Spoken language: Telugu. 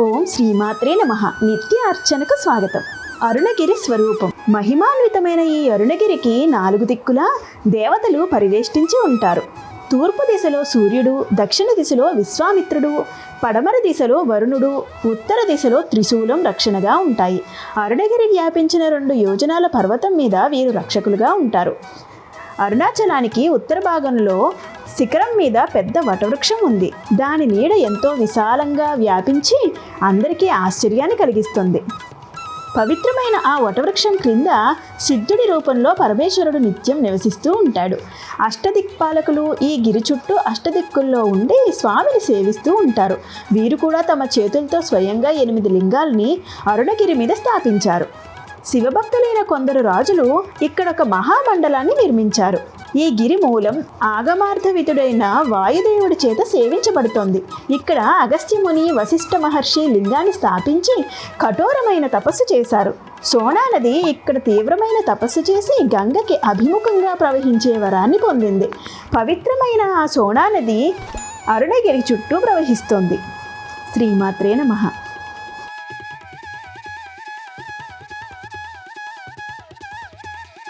ఓం శ్రీమాత్రే నమ. నిత్య అర్చనకు స్వాగతం. అరుణగిరి స్వరూపం. మహిమాన్వితమైన ఈ అరుణగిరికి నాలుగు దిక్కులా దేవతలు పరివేష్టించి ఉంటారు. తూర్పు దిశలో సూర్యుడు దక్షిణ దిశలో విశ్వామిత్రుడు పడమర దిశలో వరుణుడు ఉత్తర దిశలో త్రిశూలం రక్షణగా ఉంటాయి. అరుణగిరి వ్యాపించిన రెండు యోజనాల పర్వతం మీద వీరు రక్షకులుగా ఉంటారు. అరుణాచలానికి ఉత్తర భాగంలో శిఖరం మీద పెద్ద వటవృక్షం ఉంది. దాని నీడ ఎంతో విశాలంగా వ్యాపించి అందరికీ ఆశ్చర్యాన్ని కలిగిస్తుంది. పవిత్రమైన ఆ వటవృక్షం క్రింద సిద్ధుడి రూపంలో పరమేశ్వరుడు నిత్యం నివసిస్తూ ఉంటాడు. అష్టదిక్పాలకులు ఈ గిరి చుట్టూ అష్టదిక్కుల్లో ఉండి స్వామిని సేవిస్తూ ఉంటారు. వీరు కూడా తమ చేతులతో స్వయంగా ఎనిమిది లింగాల్ని అరుణగిరి మీద స్థాపించారు. శివభక్తులైన కొందరు రాజులు ఇక్కడ ఒక మహామండలాన్ని నిర్మించారు. ఈ గిరి మూలం ఆగమార్థవితుడైన వాయుదేవుడి చేత సేవించబడుతోంది. ఇక్కడ అగస్త్యముని వశిష్ఠ మహర్షి లింగాన్ని స్థాపించి కఠోరమైన తపస్సు చేశారు. సోనా నది ఇక్కడ తీవ్రమైన తపస్సు చేసి గంగకి అభిముఖంగా ప్రవహించే వరాన్ని పొందింది. పవిత్రమైన ఆ సోనా నది అరుణగిరి చుట్టూ ప్రవహిస్తోంది. శ్రీమాత్రే నమః.